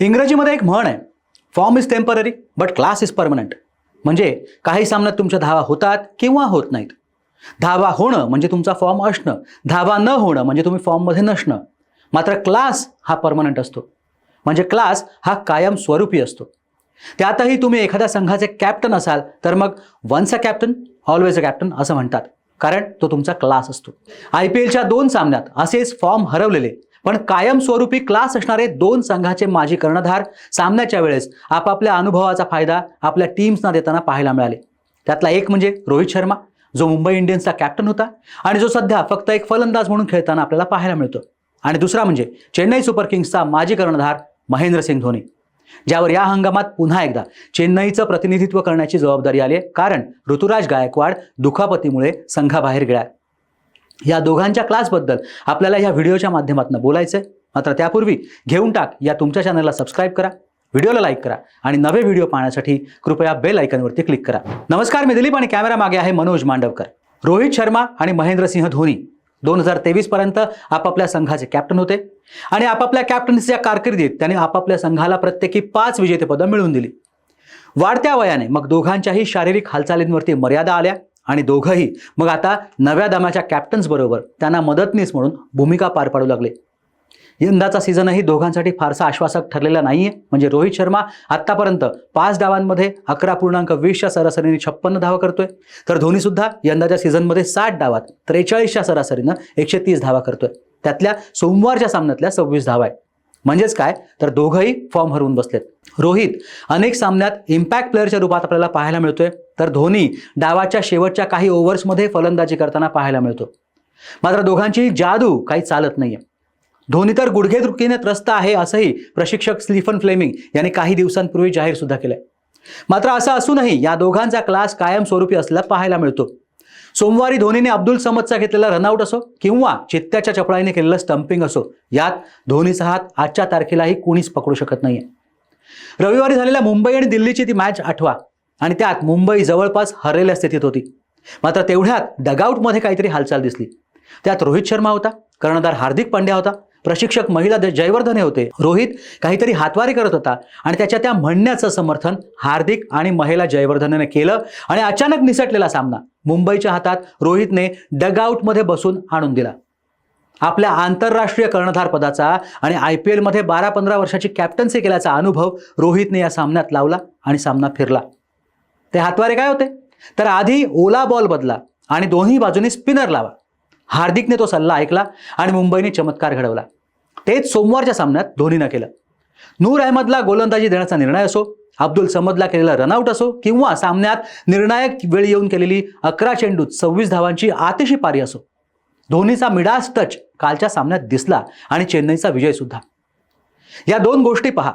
इंग्रजीमध्ये एक म्हण आहे form is temporary but class is permanent म्हणजे काही सामन्यात तुमच्या धावा होतात किंवा होत नाहीत. धावा होणं म्हणजे तुमचा फॉर्म असणं. धावा न होणं म्हणजे तुम्ही फॉर्ममध्ये नसणं. मात्र क्लास हा परमनंट असतो. म्हणजे क्लास हा कायम स्वरूपी असतो. त्यातही तुम्ही एखाद्या संघाचे कॅप्टन असाल तर मग once a captain always a captain असं म्हणतात. कारण तो तुमचा क्लास असतो. आय पी एलच्या दोन सामन्यात असेच फॉर्म हरवलेले. पण कायमस्वरूपी क्लास असणारे दोन संघाचे माजी कर्णधार सामन्याच्या वेळेस आपापल्या अनुभवाचा फायदा आपल्या टीम्सना देताना पाहायला मिळाले. त्यातला एक म्हणजे रोहित शर्मा जो मुंबई इंडियन्सचा कॅप्टन होता आणि जो सध्या फक्त एक फलंदाज म्हणून खेळताना आपल्याला पाहायला मिळतो. आणि दुसरा म्हणजे चेन्नई सुपर किंग्सचा माजी कर्णधार महेंद्रसिंग धोनी. ज्यावर या हंगामात पुन्हा एकदा चेन्नईचं प्रतिनिधित्व करण्याची जबाबदारी आली कारण ऋतुराज गायकवाड दुखापतीमुळे संघाबाहेर गेला या दोघांच्या क्लासबद्दल आपल्याला या व्हिडिओच्या माध्यमातून बोलायचं आहे मात्र त्यापूर्वी घेऊन टाक या तुमच्या चॅनलला सबस्क्राईब करा व्हिडिओला लाईक करा आणि नवे व्हिडिओ पाहण्यासाठी कृपया बेल आयकनवरती क्लिक करा. नमस्कार मी दिलीप आणि कॅमेरा मागे आहे मनोज मांडवकर. रोहित शर्मा आणि महेंद्रसिंह धोनी दोन हजार तेवीसपर्यंत आपापल्या संघाचे कॅप्टन होते आणि आपापल्या कॅप्टन्सीच्या कारकिर्दीत त्यांनी आपापल्या संघाला प्रत्येकी पाच विजेतेपदं मिळवून दिली. वाढत्या वयाने मग दोघांच्याही शारीरिक हालचालींवरती मर्यादा आल्या. आणि दोघंही. मग आता नव्या दमाच्या कॅप्टन्सबरोबर त्यांना मदतनीस म्हणून भूमिका पार पाडू लागले. यंदाचा सीझनही दोघांसाठी फारसा आश्वासक ठरलेला नाहीये. म्हणजे रोहित शर्मा आत्तापर्यंत पाच डावांमध्ये अकरा पूर्णांक वीसच्या सरासरीने छप्पन्न धावा करतोय. तर धोनीसुद्धा यंदाच्या सीझनमध्ये साठ डावात त्रेचाळीसच्या सरासरीनं एकशे तीस धावा करतोय. त्यातल्या सोमवारच्या सामन्यातल्या सव्वीस धावा आहे म्हणजेच काय? तर दोघंही फॉर्म हरवून बसलेत. रोहित अनेक सामन्यात इम्पॅक्ट प्लेअरच्या रूपात आपल्याला पाहायला मिळतोय. तर धोनी डावाच्या शेवटच्या काही ओव्हर्समध्ये फलंदाजी करताना पाहायला मिळतो. मात्र दोघांची जादू काही चालत नाहीये. धोनी तर गुडघेदुखीने त्रस्त आहे असंही प्रशिक्षक स्लीफन फ्लेमिंग यांनी काही दिवसांपूर्वी जाहीर सुद्धा केलंय. मात्र असं असूनही या दोघांचा क्लास कायमस्वरूपी असल्या पाहायला मिळतो. सोमवारी धोनीने अब्दुल समदचा घेतलेला रनआउट असो किंवा चित्त्याच्या चपळाईने केलेलं स्टम्पिंग असो यात धोनीचा हात आजच्या तारखेलाही कोणीच पकडू शकत नाहीये. रविवारी झालेल्या मुंबई आणि दिल्लीची ती मॅच आठवा आणि त्यात मुंबई जवळपास हरलेल्या स्थितीत होती. मात्र तेवढ्यात डगआउटमध्ये काहीतरी हालचाल दिसली. त्यात रोहित शर्मा होता कर्णधार हार्दिक पांड्या होता प्रशिक्षक महिला जयवर्धन जयवर्धने होते. रोहित काहीतरी हातवारी करत होता आणि त्याच्या त्या म्हणण्याचं समर्थन हार्दिक आणि महिला जयवर्धनेने केलं आणि अचानक निसटलेला सामना. मुंबईच्या हातात रोहितने डगआउटमध्ये बसून आणून दिला. आपल्या आंतरराष्ट्रीय कर्णधार पदाचा आणि आय पी एलमध्ये बारा पंधरा वर्षाची कॅप्टन्सी केल्याचा अनुभव रोहितने या सामन्यात लावला आणि सामना फिरला. ते हातवारे काय होते? तर आधी ओला बॉल बदला आणि दोन्ही बाजूनी स्पिनर लावा. हार्दिकने तो सल्ला ऐकला आणि मुंबईने चमत्कार घडवला. तेच सोमवारच्या सामन्यात धोनीनं केलं. नूर अहमदला गोलंदाजी देण्याचा निर्णय असो अब्दुल समदला केलेला रनआउट असो किंवा सामन्यात निर्णायक वेळी येऊन केलेली अकरा चेंडूत सव्वीस धावांची आतिशी पारी असो. धोनीचा मिडास टच कालच्या सामन्यात दिसला आणि चेन्नईचा विजय सुद्धा. या दोन गोष्टी पहा.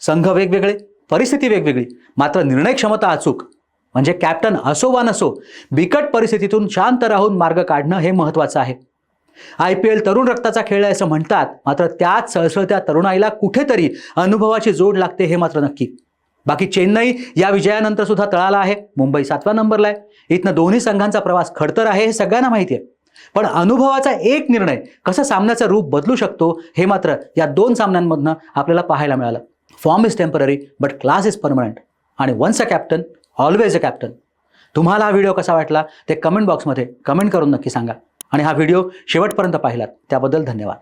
संघ वेगवेगळे परिस्थिती वेगवेगळी मात्र निर्णय क्षमता अचूक. म्हणजे कॅप्टन असो वा नसो बिकट परिस्थितीतून शांत राहून मार्ग काढणं हे महत्त्वाचं आहे. आय पी एल तरुण रक्ताचा खेळ आहे असं म्हणतात मात्र त्याच सळसळत्या तरुणाईला कुठेतरी अनुभवाची जोड लागते हे मात्र नक्की. बाकी चेन्नई या विजयानंतर सुद्धा तळाला आहे मुंबई सातव्या नंबरला आहे. इथनं दोन्ही संघांचा प्रवास खडतर आहे हे सगळ्यांना माहिती आहे. पण अनुभवाचा एक निर्णय कसं सामन्याचं रूप बदलू शकतो हे मात्र या दोन सामन्यांमधनं आपल्याला पाहायला मिळालं. Form is temporary but class is permanent. आणि once a captain always a captain तुम्हाला हा व्हिडिओ कसा वाटला ते कमेंट बॉक्समध्ये कमेंट करून नक्की सांगा. आणि हा व्हिडिओ शेवटपर्यंत पाहिलात. त्याबद्दल धन्यवाद.